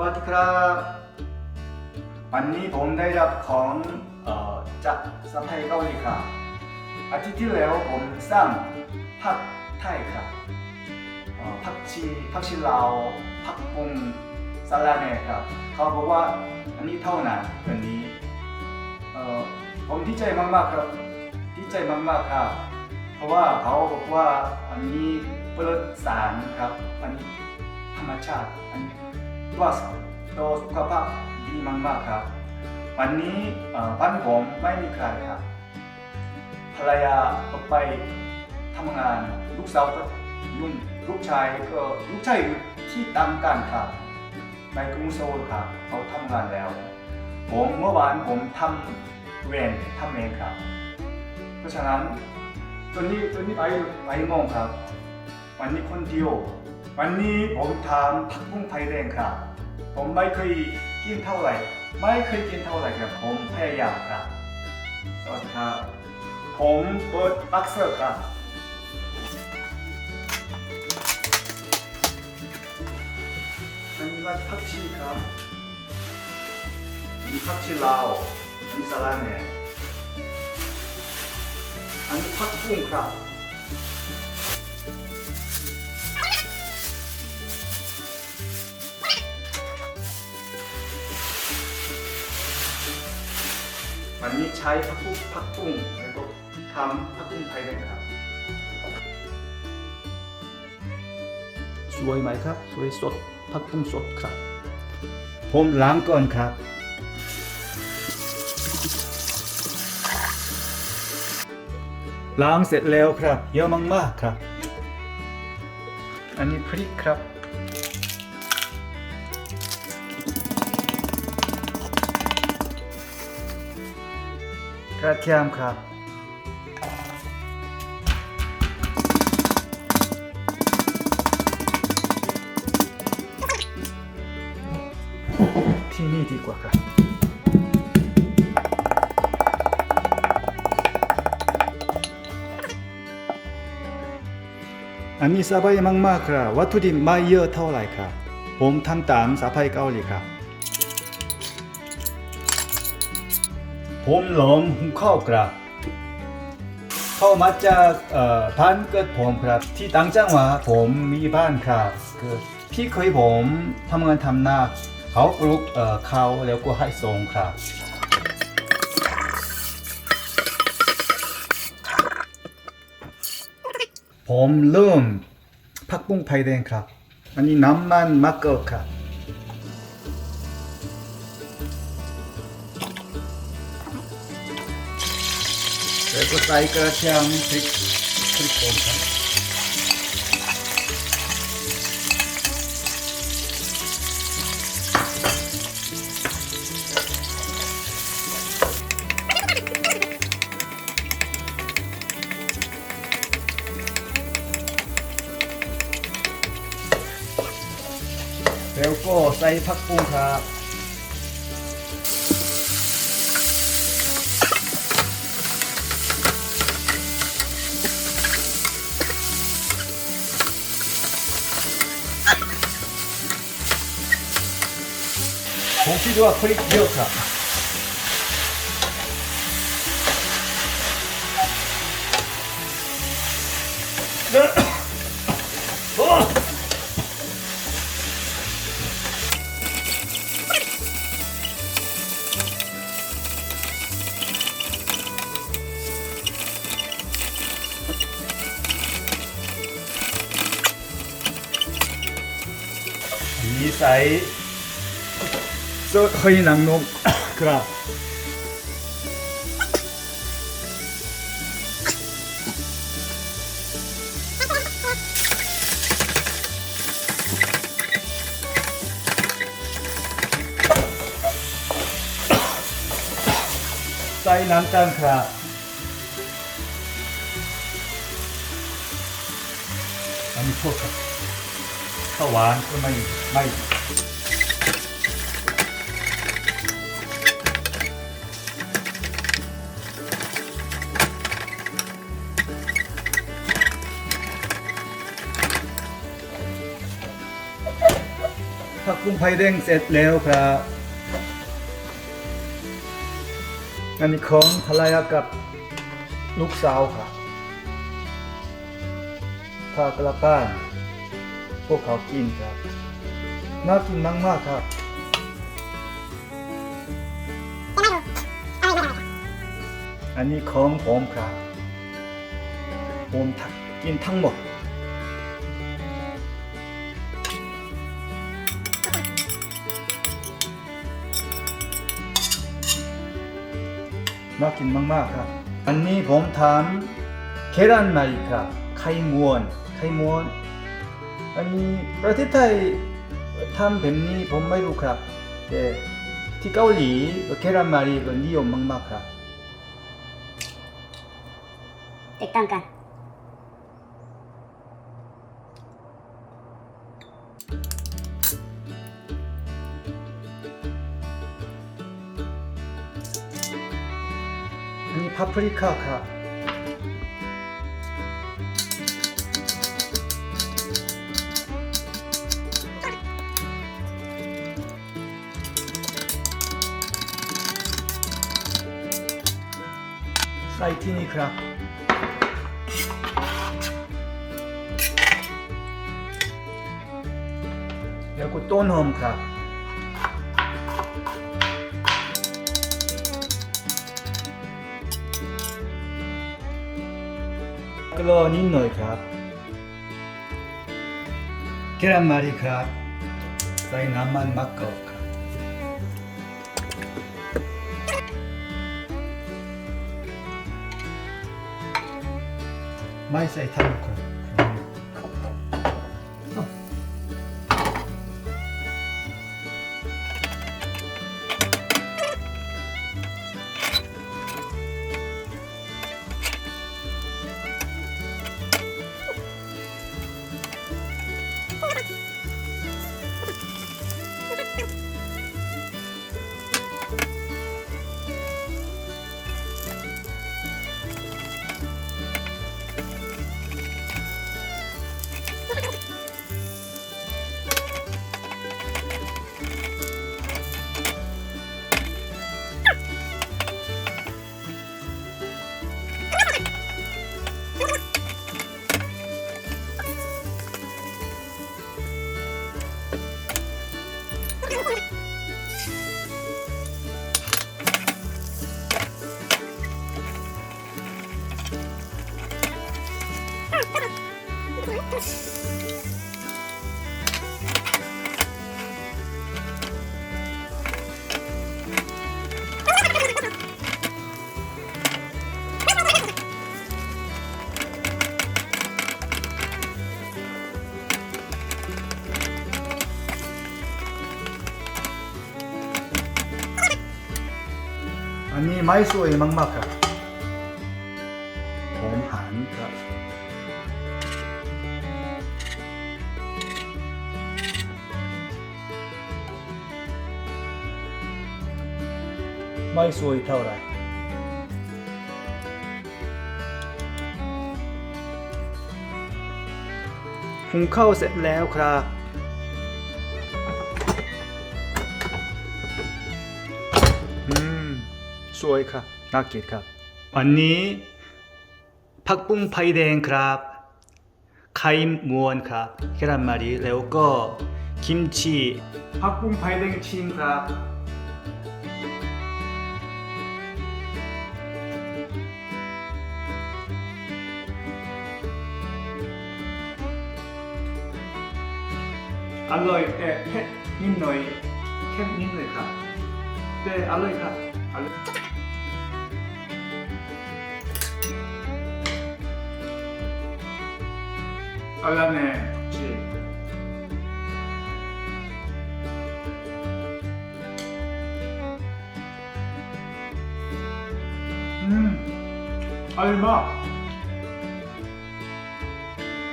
วัสดีครับ วันนี้ผมได้รับของเอ่อจากสะพายเกาหลีครับอาทิตย์ที่แล้วผมสั่งผักไทยครับผักชีผักชีลาวผักปุงสาลาเน่ครับ เขาบอกว่าอันนี้เท่านั้นอันนี้เอ่อผมดีใจมากๆครับดีใจมากๆครับ เพราะว่าเขาบอกว่าอันนี้เปลอดสารครับ อันนี้ธรรมชาติอันนี้ plus ต่อสุขภาพดีมากๆครับ วันนี้บ้านผมไม่มีใครครับภรรยาไปทำงานลูกสาวก็ยุ่งลูกชายก็ลูกชายอยู่ที่ตางกันครับในกรุงโซลครับเขาทำงานแล้ว ผมเมื่อวานผมทำเวรทำเองครับ เพราะฉะนั้นตัวนี้ตัวนี้ไปไปมองครับ วันนี้คนเดียว วันนี้ผมทำผักบุ้งไฟแดงครับ ผมไม่เคยกินเท่าไหร่ ไม่เคยกินเท่าไหร่ครับ ผมพยายามครับ สวัสดีครับ ผมเปิดบักเซอร์ครับอันนี้ว่าผักชีครับอันนี้ผักชีลาวอันนี้สาลาเน่อันนี้ผักบุ้งครับ วันนี้ใช้ผักบุ้งผักบุ้งแล้วก็ทำผักบุ้งไทยเลยครับสวยไหมครับ สวยสดผักบุ้งสดครับ ผมล้างก่อนครับ ล้างเสร็จแล้วครับ เยอะมากๆครับ อันนี้พริกครับ ระเทียมครับ ที่นี่ดีกว่าครับอันนี้สบายมากๆครับวัตถุดิบไม่เยอะเท่าไหร่ครับผมทำตามสบายเกาหลีครับ ผมหลอมข้าวครับเข้ามาจากเอ่อบ้านเกิดผมครับ ที่ต่างจังหวัดผมมีบ้านครับคือพี่เคยผมทำงานทำนาเขาปลูกเข้าแล้วก็ให้ส่งครับผมเริ่มผักบุ้งไฟแดงครับ อันนี้น้ำมันมะกอกครับ แล้วก็ใส่กระเทียมพริกพริกป่นครับแล้วก็ใส่ผักบุ้งครับ ผมคิดว่าพริกเยอ เคยหนังนมครับใส่น้ำตาลครับอันนี้พวกข้าวหวานก็ไม่ไม่ กุ้งปุ้งไฟแดงเสร็จแล้วครับอันนี้ของภรรยากับลูกสาวครับพากลับบ้านพวกเขากินครับ น่ากินมากๆครับอันนี้ของผมครับผมกินทั้งหมด น่ากินมาก ๆ ครับ อันนี้ผมทำเครันมารีครับ ไข่ม้วน ไข่ม้วน อันนี้ประเทศไทยทำแบบนี้ผมไม่รู้ครับ แต่ที่เกาหลีเครันมารีก็นิยมมาก ๆ ครับแตกต่างกัน อันนี้พาปริก้าครับใส่ที่นี่ครับ แล้วก็ต้นหอมครับกลอนิดหน่อยครับเครัมมารีครับ ใส่น้ำมันมะกอกครับ ไม่ใส่ทั้ง ไม่สวยมากๆครับผมหันครับไม่สวยเท่าไหร่หุงข้าวเสร็จแล้วครับ สวยครับน่ากินครับ วันนี้ผักบุ้งไฟแดงครับไข่มวนครับเครันมารีแล้วก็กิมชีผักบุ้งไฟแดงชิมครับอร่อยแต่เผ็ดนิดหน่อยเค็มนิดหน่อยครับแต่อร่อยครับอร่อย 관람의 특집 음 알마?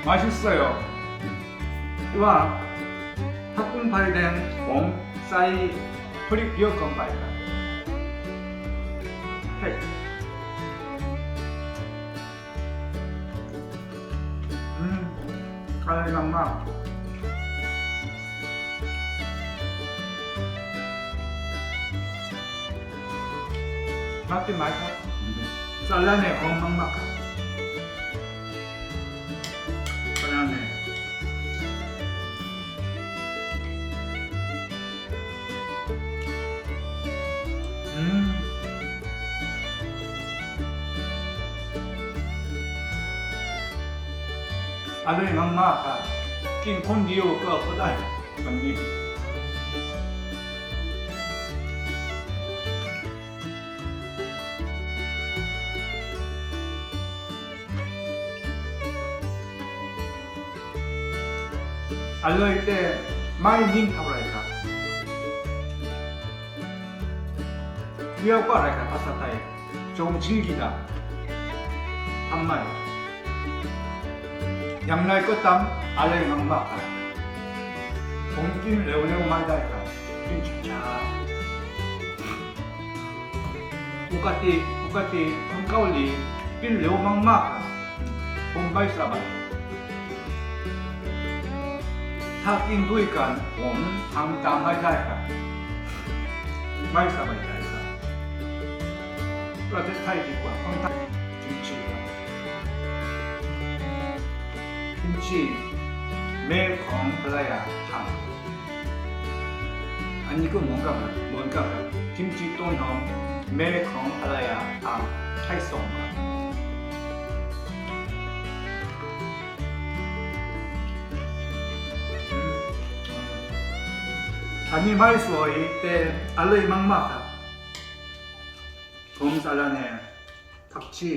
맛있어요. 이와 탁군발된 봄 사이 프리 비어컨 발라 팩. าเลยลำมากรับพี่หมายครับสารแหน่ของมังมักครับ ร่อยมากๆค่ะ กินคนเดียวก็ก็ได้มันนี้อร่อยแต่ไม่นิ่มเท่าไรครับเรียกว่าอะไรครับภาษาไทยจงชื่กิดาทำไม อย่างไรก็ตามอะไรลำบากผมกินเร็วๆมาได้ครับกินช้าๆปกติปกติคนเกาหลีกินเร็วมากๆครัผมไม่สบายถ้ากินด้วยกันผมทำตามไม่ได้ครับไม่สบายใจครับประเทศไทยดีกว่าคนไทยจริงๆครับ ที่แม่ของภรรยาทำอันนี้ก็เหมือนกับเหมือนกับกิมจิต้นหอมแม่ของภรรยาทำให้ส่งมาอันนี้ไม่สวยแต่อร่อยมากๆครับผมสารเน่ทักชี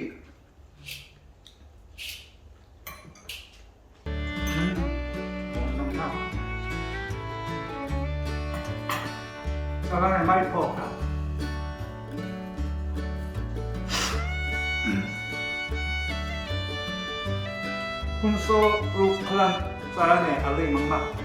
살라네 마이퍼 훈소 루클란 살라네 알레이 막막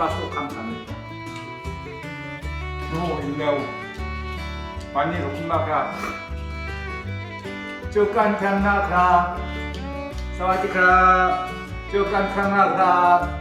ระสบความสำเร็จโอ้ยเร็ววันนี้ขอบคุณมากครับเจอกันครั้งหน้าครับสวัสดีครับเจอกันครั้งหน้าครับ